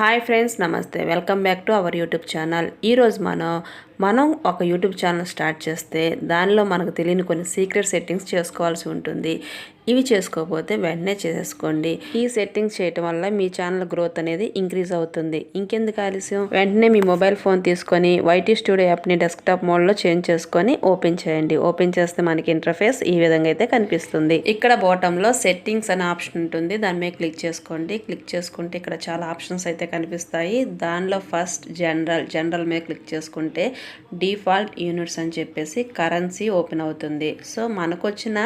Hi friends నమస్తే. Welcome back to our YouTube channel. ఈరోజు మనం మనం ఒక యూట్యూబ్ ఛానల్ స్టార్ట్ చేస్తే దానిలో మనకు తెలియని కొన్ని సీక్రెట్ సెట్టింగ్స్ చేసుకోవాల్సి ఉంటుంది. ఇవి చేసుకోకపోతే వెంటనే చేసేసుకోండి. ఈ సెట్టింగ్స్ చేయటం వల్ల మీ ఛానల్ గ్రోత్ అనేది ఇంక్రీజ్ అవుతుంది. ఇంకెందుకు ఆలస్యం? వెంటనే మీ మొబైల్ ఫోన్ తీసుకొని వైటీ స్టూడియో యాప్ని డెస్క్టాప్ మోడ్లో చేంజ్ చేసుకొని ఓపెన్ చేయండి. ఓపెన్ చేస్తే మనకి ఇంటర్ఫేస్ ఈ విధంగా అయితే కనిపిస్తుంది. ఇక్కడ బాటంలో సెట్టింగ్స్ అనే ఆప్షన్ ఉంటుంది. దాని మీద క్లిక్ చేసుకోండి. క్లిక్ చేసుకుంటే ఇక్కడ చాలా ఆప్షన్స్ అయితే కనిపిస్తాయి. దానిలో ఫస్ట్ జనరల్ జనరల్ మీద క్లిక్ చేసుకుంటే డిఫాల్ట్ యూనిట్స్ అని చెప్పేసి కరెన్సీ ఓపెన్ అవుతుంది. సో మనకు వచ్చిన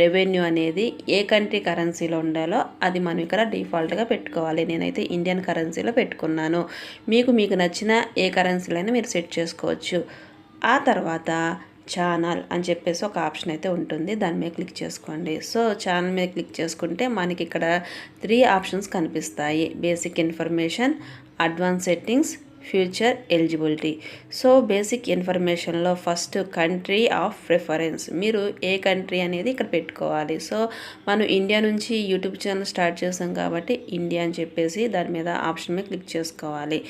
రెవెన్యూ అనేది ఏ కంట్రీ కరెన్సీలో ఉండాలో అది మనం ఇక్కడ డిఫాల్ట్గా పెట్టుకోవాలి. నేనైతే ఇండియన్ కరెన్సీలో పెట్టుకున్నాను. మీకు మీకు నచ్చిన ఏ కరెన్సీలో అయినా మీరు సెట్ చేసుకోవచ్చు. ఆ తర్వాత ఛానల్ అని చెప్పేసి ఒక ఆప్షన్ అయితే ఉంటుంది. దాని మీద క్లిక్ చేసుకోండి. సో ఛానల్ మీద క్లిక్ చేసుకుంటే మనకి ఇక్కడ త్రీ ఆప్షన్స్ కనిపిస్తాయి. Basic information advance settings future eligibility. So basic ఇన్ఫర్మేషన్లో first country of preference. మీరు ఏ కంట్రీ అనేది ఇక్కడ పెట్టుకోవాలి. సో మనం ఇండియా నుంచి యూట్యూబ్ ఛానల్ స్టార్ట్ చేసాం కాబట్టి ఇండియా అని చెప్పేసి దాని మీద ఆప్షన్ మీద క్లిక్ చేసుకోవాలి.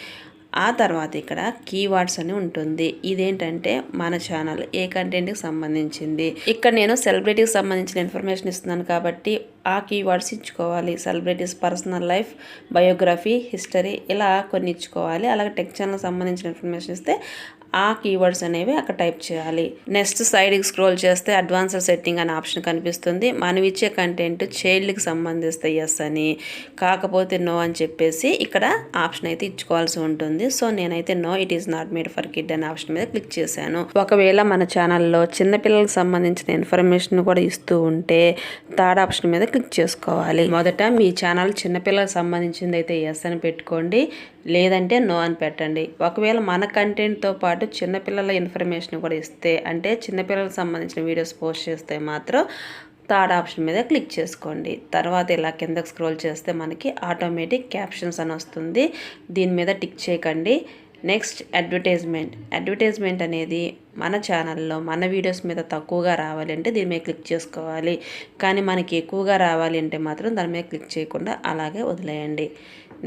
ఆ తర్వాత ఇక్కడ కీవర్డ్స్ అని ఉంటుంది. ఇదేంటంటే మన ఛానల్ ఏ కంటెంట్కి సంబంధించింది. ఇక్కడ నేను సెలబ్రిటీకి సంబంధించిన ఇన్ఫర్మేషన్ ఇస్తున్నాను కాబట్టి ఆ కీవర్డ్స్ ఇచ్చుకోవాలి. Celebrities personal life biography history ఇలా కొన్ని ఇచ్చుకోవాలి. అలాగే టెక్ ఛానల్ సంబంధించిన ఇన్ఫర్మేషన్ ఇస్తే ఆ కీవర్డ్స్ అనేవి అక్కడ టైప్ చేయాలి. నెక్స్ట్ సైడ్కి స్క్రోల్ చేస్తే అడ్వాన్స్డ్ సెట్టింగ్ అనే ఆప్షన్ కనిపిస్తుంది. మనం ఇచ్చే కంటెంట్ చైల్డ్కి సంబంధిస్తే ఎస్ అని కాకపోతే నో అని చెప్పేసి ఇక్కడ ఆప్షన్ అయితే ఇచ్చుకోవాల్సి ఉంటుంది. సో నేనైతే no it is not made for kid అనే ఆప్షన్ మీద క్లిక్ చేశాను. ఒకవేళ మన ఛానల్లో చిన్నపిల్లలకు సంబంధించిన ఇన్ఫర్మేషన్ కూడా ఇస్తూ ఉంటే థర్డ్ ఆప్షన్ మీద క్లిక్ చేసుకోవాలి. మొదట మీ ఛానల్ చిన్నపిల్లలకు సంబంధించింది అయితే ఎస్ అని పెట్టుకోండి. లేదంటే నో అని పెట్టండి. ఒకవేళ మన కంటెంట్తో పాటు చిన్నపిల్లల ఇన్ఫర్మేషన్ కూడా ఇస్తే అంటే చిన్నపిల్లలకు సంబంధించిన వీడియోస్ పోస్ట్ చేస్తే మాత్రం థర్డ్ ఆప్షన్ మీద క్లిక్ చేసుకోండి. తర్వాత ఇలా కిందకు స్క్రోల్ చేస్తే మనకి ఆటోమేటిక్ క్యాప్షన్స్ అని వస్తుంది. దీని మీద టిక్ చేయకండి. Next advertisement. అడ్వర్టైజ్మెంట్ అనేది మన ఛానల్లో మన వీడియోస్ మీద తక్కువగా రావాలి అంటే దీని మీద క్లిక్ చేసుకోవాలి. కానీ మనకి ఎక్కువగా రావాలి అంటే మాత్రం దాని మీద క్లిక్ చేయకుండా అలాగే వదిలేయండి.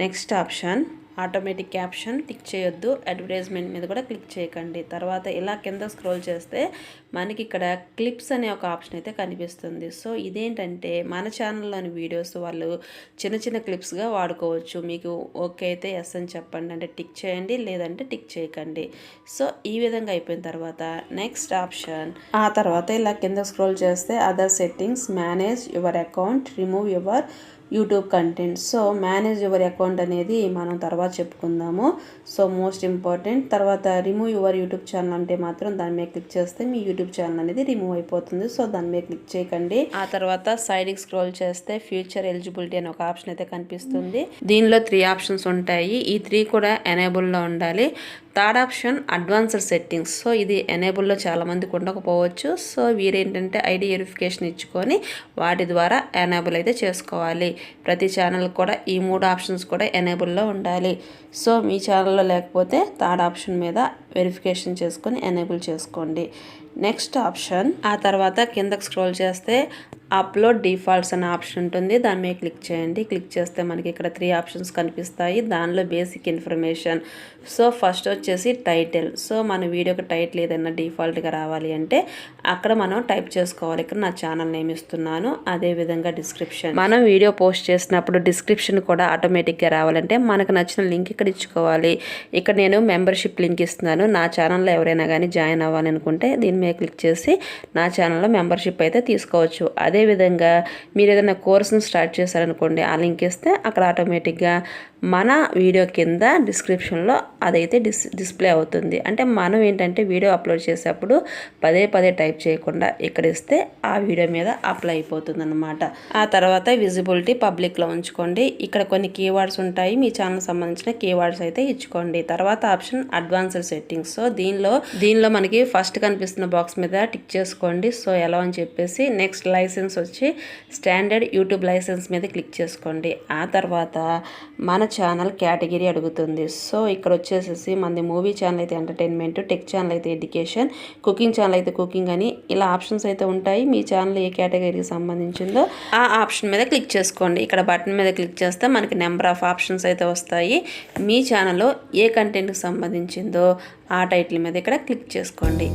Next option. Automatic caption click చేయొద్దు అడ్వర్టైజ్మెంట్ మీద కూడా క్లిక్ చేయకండి. తర్వాత ఇలా కింద స్క్రోల్ చేస్తే మనకి ఇక్కడ క్లిప్స్ అనే ఒక ఆప్షన్ అయితే కనిపిస్తుంది. సో ఇదేంటంటే మన ఛానల్లోని వీడియోస్ వాళ్ళు చిన్న చిన్న క్లిప్స్గా వాడుకోవచ్చు. మీకు ఓకే అయితే ఎస్ అని చెప్పండి. అంటే టిక్ చేయండి లేదంటే టిక్ చేయకండి. సో ఈ విధంగా అయిపోయిన తర్వాత నెక్స్ట్ ఆప్షన్. ఆ తర్వాత ఇలా కింద స్క్రోల్ చేస్తే other settings manage your account remove your YouTube content. So manage your account అనేది మనం తర్వాత చెప్పుకుందాము. సో మోస్ట్ ఇంపార్టెంట్ తర్వాత రిమూవ్ యువర్ యూట్యూబ్ ఛానల్ అంటే మాత్రం దాని మీద క్లిక్ చేస్తే మీ యూట్యూబ్ ఛానల్ అనేది రిమూవ్ అయిపోతుంది. సో దాని మీద క్లిక్ చేయకండి. ఆ తర్వాత సైడ్కి స్క్రోల్ చేస్తే ఫ్యూచర్ ఎలిజిబిలిటీ అనే ఒక ఆప్షన్ అయితే కనిపిస్తుంది. దీనిలో త్రీ ఆప్షన్స్ ఉంటాయి. ఈ త్రీ కూడా ఎనేబుల్లో ఉండాలి. Third option advanced settings. So ఇది ఎనేబుల్లో చాలామందికి ఉండకపోవచ్చు. సో వీరేంటంటే ఐడి వెరిఫికేషన్ ఇచ్చుకొని వాటి ద్వారా ఎనేబుల్ అయితే చేసుకోవాలి. ప్రతి ఛానల్ కూడా ఈ మూడు ఆప్షన్స్ కూడా ఎనేబుల్లో ఉండాలి. సో మీ ఛానల్లో లేకపోతే థర్డ్ ఆప్షన్ మీద వెరిఫికేషన్ చేసుకొని ఎనేబుల్ చేసుకోండి. Next option. ఆ తర్వాత కిందకు స్క్రోల్ చేస్తే అప్లోడ్ డిఫాల్ట్స్ అనే ఆప్షన్ ఉంటుంది. దాని మీద క్లిక్ చేయండి. క్లిక్ చేస్తే మనకి ఇక్కడ త్రీ ఆప్షన్స్ కనిపిస్తాయి. దానిలో బేసిక్ ఇన్ఫర్మేషన్. సో ఫస్ట్ వచ్చేసి టైటిల్. సో మన వీడియోకి టైటిల్ ఏదైనా డిఫాల్ట్గా రావాలి అంటే అక్కడ మనం టైప్ చేసుకోవాలి. ఇక్కడ నా ఛానల్ నేమ్ ఇస్తున్నాను. అదేవిధంగా డిస్క్రిప్షన్. మనం వీడియో పోస్ట్ చేసినప్పుడు డిస్క్రిప్షన్ కూడా ఆటోమేటిక్గా రావాలంటే మనకు నచ్చిన లింక్ ఇక్కడ ఇచ్చుకోవాలి. ఇక్కడ నేను మెంబర్షిప్ లింక్ ఇస్తున్నాను. నా ఛానల్లో ఎవరైనా కానీ జాయిన్ అవ్వాలనుకుంటే దీని మీద క్లిక్ చేసి నా ఛానల్లో మెంబర్షిప్ అయితే తీసుకోవచ్చు. అదేవిధంగా మీరు ఏదైనా కోర్సును స్టార్ట్ చేశారనుకోండి ఆ లింక్ ఇస్తే అక్కడ ఆటోమేటిక్గా మన వీడియో కింద డిస్క్రిప్షన్లో అదైతే డిస్ డిస్ప్లే అవుతుంది. అంటే మనం ఏంటంటే వీడియో అప్లోడ్ చేసేప్పుడు పదే పదే టైప్ చేయకుండా ఇక్కడ ఇస్తే ఆ వీడియో మీద అప్లై అయిపోతుంది అనమాట ఆ తర్వాత విజిబిలిటీ పబ్లిక్లో ఉంచుకోండి. ఇక్కడ కొన్ని కీవర్డ్స్ ఉంటాయి. మీ ఛానల్ సంబంధించిన కీవర్డ్స్ అయితే ఇచ్చుకోండి. తర్వాత ఆప్షన్ అడ్వాన్స్డ్ సెట్టింగ్స్. సో దీనిలో దీనిలో మనకి ఫస్ట్ కనిపిస్తున్న బాక్స్ మీద టిక్ చేసుకోండి. సో ఎలా అని చెప్పేసి నెక్స్ట్ లైసెన్స్ వచ్చి స్టాండర్డ్ యూట్యూబ్ లైసెన్స్ మీద క్లిక్ చేసుకోండి. ఆ తర్వాత మన ఛానల్ కేటగిరీ అడుగుతుంది. సో ఇక్కడ వచ్చేసేసి మనది మూవీ ఛానల్ అయితే ఎంటర్టైన్మెంట్ టెక్ ఛానల్ అయితే ఎడ్యుకేషన్ కుకింగ్ ఛానల్ అయితే కుకింగ్ అని ఇలా ఆప్షన్స్ అయితే ఉంటాయి. మీ ఛానల్ ఏ కేటగిరీకి సంబంధించిందో ఆ ఆప్షన్ మీద క్లిక్ చేసుకోండి. ఇక్కడ బటన్ మీద క్లిక్ చేస్తే మనకి నెంబర్ ఆఫ్ ఆప్షన్స్ అయితే వస్తాయి. మీ ఛానల్లో ఏ కంటెంట్కి సంబంధించిందో ఆ టైటిల్ మీద ఇక్కడ క్లిక్ చేసుకోండి.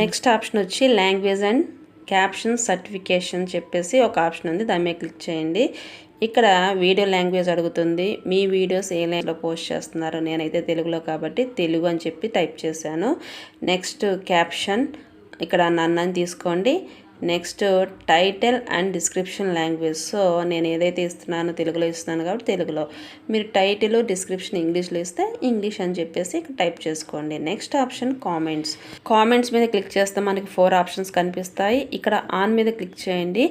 నెక్స్ట్ ఆప్షన్ వచ్చి లాంగ్వేజ్ అండ్ క్యాప్షన్ సర్టిఫికేషన్ చెప్పేసి ఒక ఆప్షన్ ఉంది దాని మీద క్లిక్ చేయండి. ఇక్కడ వీడియో లాంగ్వేజ్ అడుగుతుంది మీ వీడియోస్ ఏ లాంగ్వేజ్లో పోస్ట్ చేస్తున్నారు నేనైతే తెలుగులో కాబట్టి తెలుగు అని చెప్పి టైప్ చేశాను. నెక్స్ట్ క్యాప్షన్ ఇక్కడ నన్నని తీసుకోండి. Next title and description language so నేను ఏదైతే ఇస్తున్నానో తెలుగులో ఇస్తున్నాను కాబట్టి తెలుగులో. మీరు టైటిల్ డిస్క్రిప్షన్ ఇంగ్లీష్లో ఇస్తే ఇంగ్లీష్ అని చెప్పేసి ఇక్కడ టైప్ చేసుకోండి. నెక్స్ట్ ఆప్షన్ కామెంట్స్ కామెంట్స్ మీద క్లిక్ చేస్తే మనకి ఫోర్ ఆప్షన్స్ కనిపిస్తాయి. ఇక్కడ ఆన్ మీద క్లిక్ చేయండి.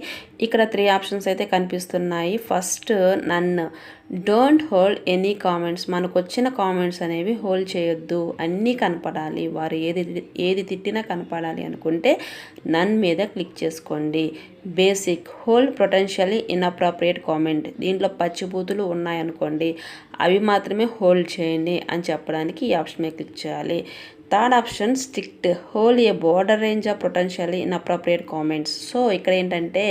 ఇక్కడ త్రీ ఆప్షన్స్ అయితే కనిపిస్తున్నాయి. ఫస్ట్ నన్ను డోంట్ హోల్డ్ ఎనీ కామెంట్స్ మనకు వచ్చిన కామెంట్స్ అనేవి హోల్డ్ చేయొద్దు. అన్నీ కనపడాలి. వారు ఏది ఏది తిట్టినా కనపడాలి అనుకుంటే నన్ మీద క్లిక్ చేసుకోండి. Basic hold potentially inappropriate comment దీంట్లో పచ్చిబూతులు ఉన్నాయనుకోండి. అవి మాత్రమే హోల్డ్ చేయండి అని చెప్పడానికి ఈ ఆప్షన్ మీద క్లిక్ చేయాలి. Third option strict hold a broader range of potential inappropriate comments so ఇక్కడ ఏంటంటే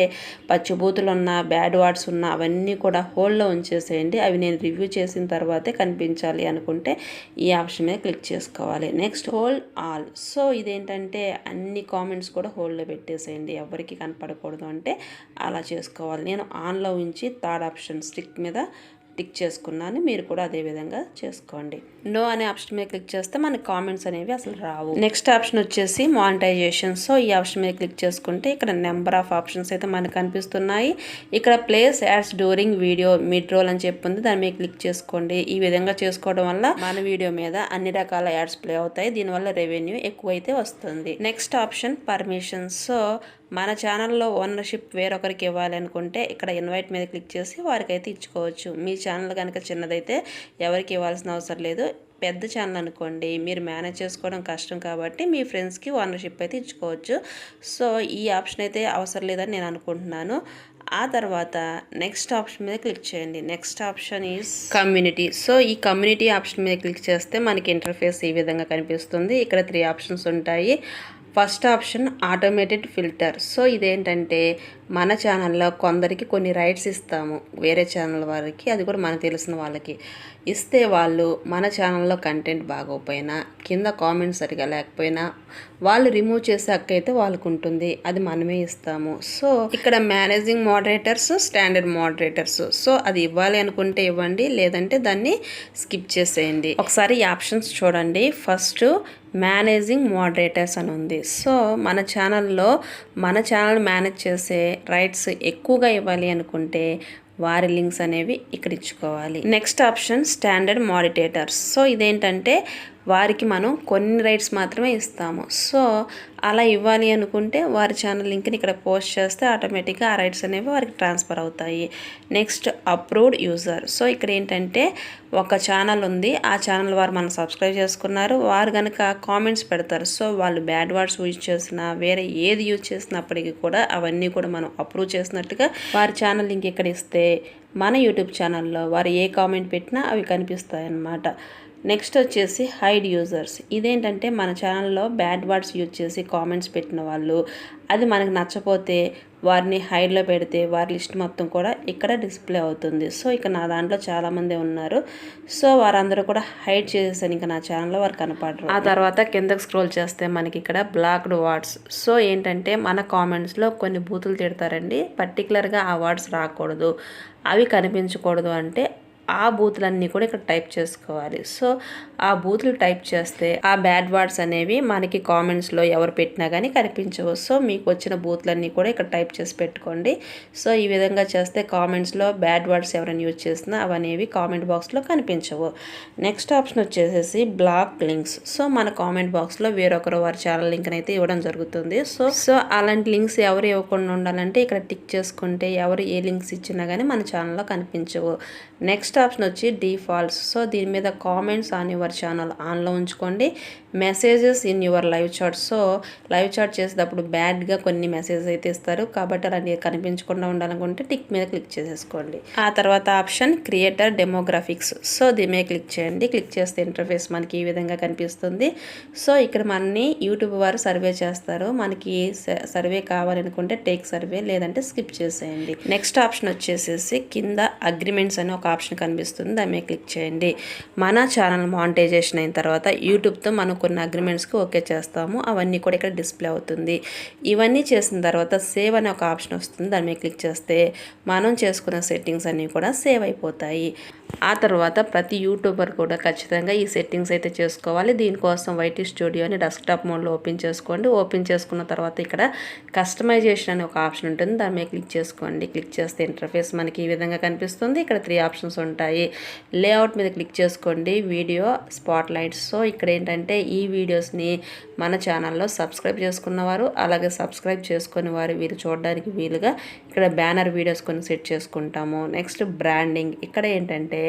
పచ్చిబూతులు ఉన్న బ్యాడ్ వర్డ్స్ ఉన్న అవన్నీ కూడా హోల్డ్లో ఉంచేసేయండి. అవి నేను రివ్యూ చేసిన తర్వాతే కనిపించాలి అనుకుంటే ఈ ఆప్షన్ మీద క్లిక్ చేసుకోవాలి. నెక్స్ట్ హోల్ ఆల్ సో ఇదేంటంటే అన్ని కామెంట్స్ కూడా హోల్డ్లో పెట్టేసేయండి. ఎవరికి కనపడకూడదు అంటే అలా చేసుకోవాలి. నేను ఆన్లో ఉంచి థర్డ్ ఆప్షన్ స్ట్రిక్ మీద టిక్ చేసుకున్నాను మీరు కూడా అదే విధంగా చేసుకోండి. నో అనే ఆప్షన్ మీద క్లిక్ చేస్తే మనకి కామెంట్స్ అనేవి అసలు రావు. నెక్స్ట్ ఆప్షన్ వచ్చేసి మానిటైజేషన్. సో ఈ ఆప్షన్ మీద క్లిక్ చేసుకుంటే ఇక్కడ నెంబర్ ఆఫ్ ఆప్షన్స్ అయితే మనకు కనిపిస్తున్నాయి. ఇక్కడ place ads during video mid roll అని చెప్పి ఉంది దాని మీద క్లిక్ చేసుకోండి. ఈ విధంగా చేసుకోవడం వల్ల మన వీడియో మీద అన్ని రకాల యాడ్స్ ప్లే అవుతాయి దీనివల్ల రెవెన్యూ ఎక్కువైతే వస్తుంది. Next option permission. సో మన ఛానల్లో ఓనర్షిప్ వేరొకరికి ఇవ్వాలి అనుకుంటే ఇక్కడ ఇన్వైట్ మీద క్లిక్ చేసి వారికి అయితే ఇచ్చుకోవచ్చు. మీ ఛానల్ కనుక చిన్నదైతే ఎవరికి ఇవ్వాల్సిన అవసరం లేదు. పెద్ద ఛానల్ అనుకోండి మీరు మేనేజ్ చేసుకోవడం కష్టం కాబట్టి మీ ఫ్రెండ్స్కి ఓనర్షిప్ అయితే ఇచ్చుకోవచ్చు. సో ఈ ఆప్షన్ అయితే అవసరం లేదని నేను అనుకుంటున్నాను. ఆ తర్వాత నెక్స్ట్ ఆప్షన్ మీద క్లిక్ చేయండి. Next option is community. So ఈ కమ్యూనిటీ ఆప్షన్ మీద క్లిక్ చేస్తే మనకి ఇంటర్ఫేస్ ఈ విధంగా కనిపిస్తుంది. ఇక్కడ త్రీ ఆప్షన్స్ ఉంటాయి. First option automated filter. So ఇదేంటంటే మన ఛానల్లో కొందరికి కొన్ని రైట్స్ ఇస్తాము. వేరే ఛానల్ వారికి అది కూడా మనకు తెలిసిన వాళ్ళకి. ఇస్తే వాళ్ళు మన ఛానల్లో కంటెంట్ బాగోపోయినా కింద కామెంట్స్ సరిగా లేకపోయినా వాళ్ళు రిమూవ్ చేసే హక్కు అయితే వాళ్ళకు ఉంటుంది. అది మనమే ఇస్తాము. సో ఇక్కడ managing moderators standard moderators. So అది ఇవ్వాలి అనుకుంటే ఇవ్వండి లేదంటే దాన్ని స్కిప్ చేసేయండి. ఒకసారి ఈ ఆప్షన్స్ చూడండి. ఫస్ట్ మేనేజింగ్ మోడరేటర్స్ అని ఉంది. సో మన ఛానల్లో మన ఛానల్ మేనేజ్ చేసే రైట్స్ ఎక్కువగా ఇవ్వాలి అనుకుంటే వారి లింక్స్ అనేవి ఇక్కడ ఇచ్చుకోవాలి. Next option standard moderators so ఇదేంటంటే వారికి మనం కొన్ని రైట్స్ మాత్రమే ఇస్తాము. సో అలా ఇవ్వాలి అనుకుంటే వారి ఛానల్ లింక్ని ఇక్కడ పోస్ట్ చేస్తే ఆటోమేటిక్గా ఆ రైట్స్ అనేవి వారికి ట్రాన్స్ఫర్ అవుతాయి. నెక్స్ట్ అప్రూవ్డ్ యూజర్ సో ఇక్కడ ఏంటంటే ఒక ఛానల్ ఉంది. ఆ ఛానల్ వారు మనం సబ్స్క్రైబ్ చేసుకున్నారు. వారు కనుక కామెంట్స్ పెడతారు. సో వాళ్ళు బ్యాడ్ వర్డ్స్ యూజ్ చేసినా వేరే ఏది యూజ్ చేసినప్పటికీ కూడా అవన్నీ కూడా మనం అప్రూవ్ చేసినట్టుగా వారి ఛానల్ లింక్ ఇక్కడ ఇస్తే మన యూట్యూబ్ ఛానల్లో వారు ఏ కామెంట్ పెట్టినా అవి కనిపిస్తాయి అన్నమాట నెక్స్ట్ వచ్చేసి హైడ్ యూజర్స్. ఇదేంటంటే మన ఛానల్లో బ్యాడ్ వర్డ్స్ యూజ్ చేసి కామెంట్స్ పెట్టిన వాళ్ళు. అది మనకు నచ్చపోతే వారిని హైడ్లో పెడితే వారి లిస్ట్ మొత్తం కూడా ఇక్కడ డిస్ప్లే అవుతుంది. సో ఇక నా దాంట్లో చాలామంది ఉన్నారు. సో వారందరూ కూడా హైడ్ చేసేసాను ఇంకా నా ఛానల్లో వారు కనపడరు. ఆ తర్వాత కిందకు స్క్రోల్ చేస్తే మనకి ఇక్కడ బ్లాక్డ్ వార్డ్స్. సో ఏంటంటే మన కామెంట్స్లో కొన్ని బూతులు తిడతారండి. పర్టికులర్గా ఆ వార్డ్స్ రాకూడదు. అవి కనిపించకూడదు అంటే ఆ బూతులన్నీ కూడా ఇక్కడ టైప్ చేసుకోవాలి. సో ఆ బూతులు టైప్ చేస్తే ఆ బ్యాడ్ వర్డ్స్ అనేవి మనకి కామెంట్స్లో ఎవరు పెట్టినా కానీ కనిపించవు. సో మీకు వచ్చిన బూతులన్నీ కూడా ఇక్కడ టైప్ చేసి పెట్టుకోండి. సో ఈ విధంగా చేస్తే కామెంట్స్లో బ్యాడ్ వర్డ్స్ ఎవరైనా యూజ్ చేసినా అవనేవి కామెంట్ బాక్స్లో కనిపించవు. నెక్స్ట్ ఆప్షన్ వచ్చేసేసి బ్లాక్ లింక్స్. సో మన కామెంట్ బాక్స్లో వేరొకరు వారి ఛానల్ లింక్ అయితే ఇవ్వడం జరుగుతుంది. సో సో అలాంటి లింక్స్ ఎవరు ఇవ్వకుండా ఉండాలంటే ఇక్కడ టిక్ చేసుకుంటే ఎవరు ఏ లింక్స్ ఇచ్చినా కానీ మన ఛానల్లో కనిపించవు. నెక్స్ట్ ఆప్షన్ వచ్చి డిఫాల్ట్స్. సో దీని మీద కామెంట్స్ ఆన్ యువర్ ఛానల్ ఆన్లో ఉంచుకోండి. Messages in your live chat. So live chat చేసేటప్పుడు బ్యాడ్గా కొన్ని మెసేజ్ అయితే ఇస్తారు. కాబట్టి అలాంటివి కనిపించకుండా ఉండాలనుకుంటే టిక్ మీద క్లిక్ చేసేసుకోండి. ఆ తర్వాత ఆప్షన్ క్రియేటర్ డెమోగ్రాఫిక్స్. సో దీని మీద క్లిక్ చేయండి. క్లిక్ చేస్తే ఇంటర్ఫేస్ మనకి ఈ విధంగా కనిపిస్తుంది. సో ఇక్కడ మనని యూట్యూబ్ వారు సర్వే చేస్తారు. మనకి సర్వే కావాలనుకుంటే టేక్ సర్వే లేదంటే స్కిప్ చేసేయండి. నెక్స్ట్ ఆప్షన్ వచ్చేసేసి కింద అగ్రిమెంట్స్ అని ఒక ఆప్షన్ కనిపిస్తుంది. దాని మీద క్లిక్ చేయండి. మన ఛానల్ మానిటైజేషన్ అయిన తర్వాత యూట్యూబ్తో మనం కొన్ని అగ్రిమెంట్స్కి ఓకే చేస్తాము. అవన్నీ కూడా ఇక్కడ డిస్ప్లే అవుతుంది. ఇవన్నీ చేసిన తర్వాత సేవ్ అనే ఒక ఆప్షన్ వస్తుంది. దాని మీద క్లిక్ చేస్తే మనం చేసుకున్న సెట్టింగ్స్ అన్నీ కూడా సేవ్ అయిపోతాయి. ఆ తర్వాత ప్రతి యూట్యూబర్ కూడా ఖచ్చితంగా ఈ సెట్టింగ్స్ అయితే చేసుకోవాలి. దీనికోసం వైటీ స్టూడియోని డెస్క్టాప్ మోడ్లో ఓపెన్ చేసుకోండి. ఓపెన్ చేసుకున్న తర్వాత ఇక్కడ కస్టమైజేషన్ అనే ఒక ఆప్షన్ ఉంటుంది. దాని మీద క్లిక్ చేసుకోండి. క్లిక్ చేస్తే ఇంటర్ఫేస్ మనకి ఈ విధంగా కనిపిస్తుంది. ఇక్కడ త్రీ ఆప్షన్స్ ఉంటాయి. లేఅవుట్ మీద క్లిక్ చేసుకోండి. వీడియో స్పాట్ లైట్స్ సో ఇక్కడ ఏంటంటే ఈ వీడియోస్ని మన ఛానల్లో సబ్స్క్రైబ్ చేసుకున్నవారు అలాగే సబ్స్క్రైబ్ చేసుకుని వారు వీరు చూడడానికి వీలుగా ఇక్కడ బ్యానర్ వీడియోస్ కొన్ని సెట్ చేసుకుంటాము. Next branding. ఇక్కడ ఏంటంటే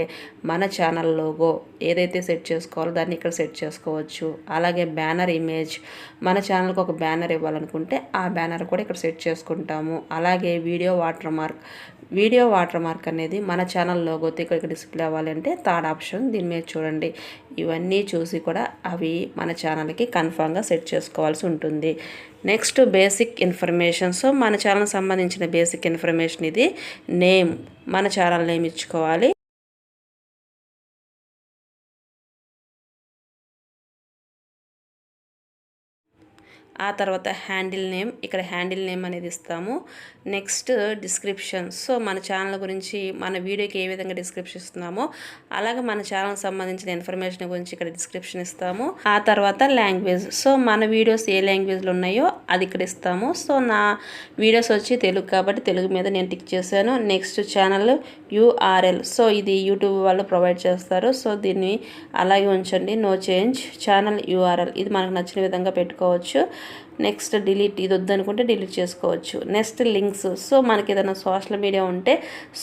మన ఛానల్ లోగో ఏదైతే సెట్ చేసుకోవాలో దాన్ని ఇక్కడ సెట్ చేసుకోవచ్చు. అలాగే బ్యానర్ ఇమేజ్ మన ఛానల్కి ఒక బ్యానర్ ఇవ్వాలనుకుంటే ఆ బ్యానర్ కూడా ఇక్కడ సెట్ చేసుకుంటాము. అలాగే video watermark video watermark అనేది మన ఛానల్ లోగోతో ఇక్కడ డిస్ప్లే అవ్వాలంటే థర్డ్ ఆప్షన్ దీని మీద చూడండి. ఇవన్నీ చూసి కూడా అవి మన ఛానల్కి కన్ఫామ్గా సెట్ చేసుకోవాల్సి ఉంటుంది. నెక్స్ట్ బేసిక్ ఇన్ఫర్మేషన్ సో మన ఛానల్ సంబంధించిన బేసిక్ ఇన్ఫర్మేషన్ ఇది నేమ్ మన ఛానల్ నేమ్ ఇచ్చుకోవాలి. ఆ తర్వాత హ్యాండిల్ నేమ్ ఇక్కడ హ్యాండిల్ నేమ్ అనేది ఇస్తాము. నెక్స్ట్ డిస్క్రిప్షన్ సో మన ఛానల్ గురించి మన వీడియోకి ఏ విధంగా డిస్క్రిప్షన్ ఇస్తున్నామో అలాగే మన ఛానల్ సంబంధించిన ఇన్ఫర్మేషన్ గురించి ఇక్కడ డిస్క్రిప్షన్ ఇస్తాము. ఆ తర్వాత లాంగ్వేజ్ సో మన వీడియోస్ ఏ లాంగ్వేజ్లో ఉన్నాయో అది ఇక్కడ ఇస్తాము. సో నా వీడియోస్ వచ్చి తెలుగు కాబట్టి తెలుగు మీద నేను టిక్ చేశాను. నెక్స్ట్ ఛానల్ యూఆర్ఎల్ సో ఇది యూట్యూబ్ వాళ్ళు ప్రొవైడ్ చేస్తారు. సో దీన్ని అలాగే ఉంచండి. నో చేంజ్ ఛానల్ యూఆర్ఎల్ ఇది మనకు నచ్చిన విధంగా పెట్టుకోవచ్చు. నెక్స్ట్ డిలీట్ ఇది వద్దనుకుంటే డిలీట్ చేసుకోవచ్చు. Next links. సో మనకి ఏదైనా సోషల్ మీడియా ఉంటే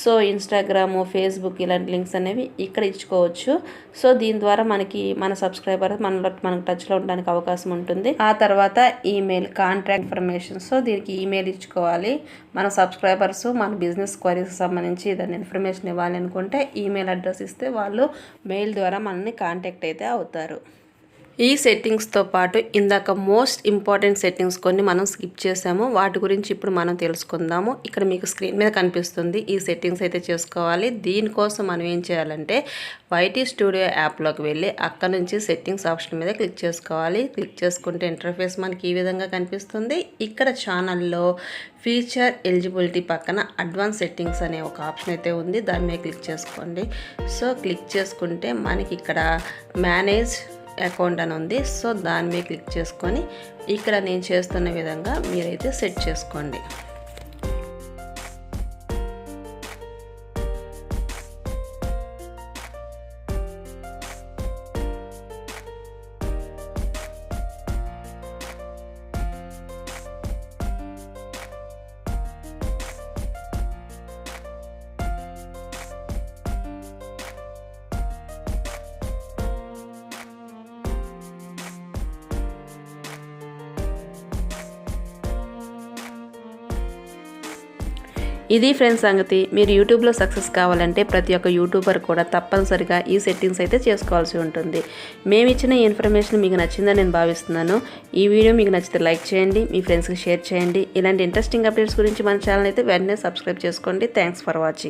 సో ఇన్స్టాగ్రామ్ ఫేస్బుక్ ఇలాంటి లింక్స్ అనేవి ఇక్కడ ఇచ్చుకోవచ్చు. సో దీని ద్వారా మనకి మన సబ్స్క్రైబర్ మనలో మనకు టచ్లో ఉండడానికి అవకాశం ఉంటుంది. ఆ తర్వాత ఈమెయిల్ కాంటాక్ట్ ఇన్ఫర్మేషన్. సో దీనికి ఈమెయిల్ ఇచ్చుకోవాలి. మన సబ్స్క్రైబర్స్ మన బిజినెస్ క్వరీస్ సంబంధించి ఏదైనా ఇన్ఫర్మేషన్ ఇవ్వాలి అనుకుంటే ఈమెయిల్ అడ్రస్ ఇస్తే వాళ్ళు మెయిల్ ద్వారా మనల్ని కాంటాక్ట్ అయితే అవుతారు. ఈ సెట్టింగ్స్తో పాటు ఇందాక మోస్ట్ ఇంపార్టెంట్ సెట్టింగ్స్ కొన్ని మనం స్కిప్ చేసాము. వాటి గురించి ఇప్పుడు మనం తెలుసుకుందాము. ఇక్కడ మీకు స్క్రీన్ మీద కనిపిస్తుంది. ఈ సెట్టింగ్స్ అయితే చేసుకోవాలి. దీనికోసం మనం ఏం చేయాలంటే వైటీ స్టూడియో యాప్లోకి వెళ్ళి అక్కడ నుంచి సెట్టింగ్స్ ఆప్షన్ మీద క్లిక్ చేసుకోవాలి. క్లిక్ చేసుకుంటే ఇంటర్ఫేస్ మనకి ఈ విధంగా కనిపిస్తుంది. ఇక్కడ ఛానల్లో ఫీచర్ ఎలిజిబిలిటీ పక్కన అడ్వాన్స్ సెట్టింగ్స్ అనే ఒక ఆప్షన్ అయితే ఉంది. దాని మీద క్లిక్ చేసుకోండి. సో క్లిక్ చేసుకుంటే మనకి ఇక్కడ మేనేజ్ అకౌంట్ అని ఉంది. సో దాని మీద క్లిక్ చేసుకొని ఇక్కడ నేను చేస్తున్న విధంగా మీరైతే సెట్ చేసుకోండి. ఇది ఫ్రెండ్స్ సంగతి. మీరు యూట్యూబ్లో సక్సెస్ కావాలంటే ప్రతి ఒక్క యూట్యూబర్ కూడా తప్పనిసరిగా ఈ సెట్టింగ్స్ అయితే చేసుకోవాల్సి ఉంటుంది. మేము ఇచ్చిన ఇన్ఫర్మేషన్ మీకు నచ్చిందని నేను భావిస్తున్నాను. ఈ వీడియో మీకు నచ్చితే లైక్ చేయండి మీ ఫ్రెండ్స్కి షేర్ చేయండి. ఇలాంటి ఇంట్రెస్టింగ్ అప్డేట్స్ గురించి మన ఛానల్ అయితే వెంటనే సబ్స్క్రైబ్ చేసుకోండి. Thanks for watching.